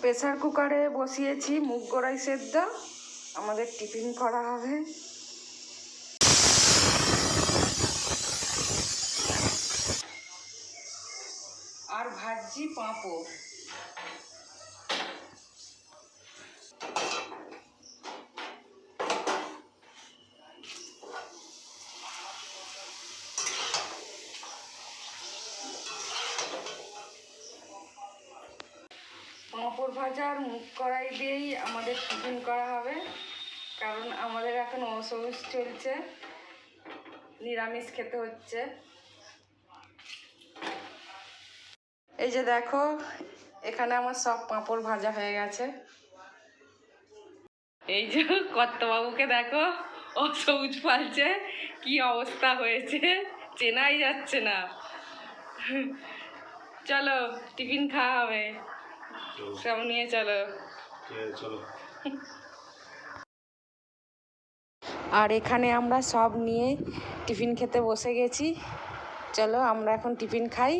Pressure কুকারে বসিয়েছি মুগ গড়াই সেদ্ধ। আমাদের টিফিন করা হবে। আর ভাজি পাঁপড়। পাঁপড় ভাজা আর মুগ কড়াই দিয়েই আমাদের টিফিন করা হবে। কারণ আমাদের এখন অসৌস চলছে। নিরামিষ খেতে হচ্ছে। এই যে দেখো, এখানে আমার সব পাঁপড় ভাজা হয়ে গেছে। এই যে কর্তবাবুকে দেখো অসৌচ পালছে। কি অবস্থা হয়েছে? চেনাই যাচ্ছে না। চলো, টিফিন খাওয়া হবে। সব নিয়ে চলো। চলো। আর এখানে আমরা সব নিয়ে টিফিন খেতে বসে গেছি। চলো আমরা এখন টিফিন খাই।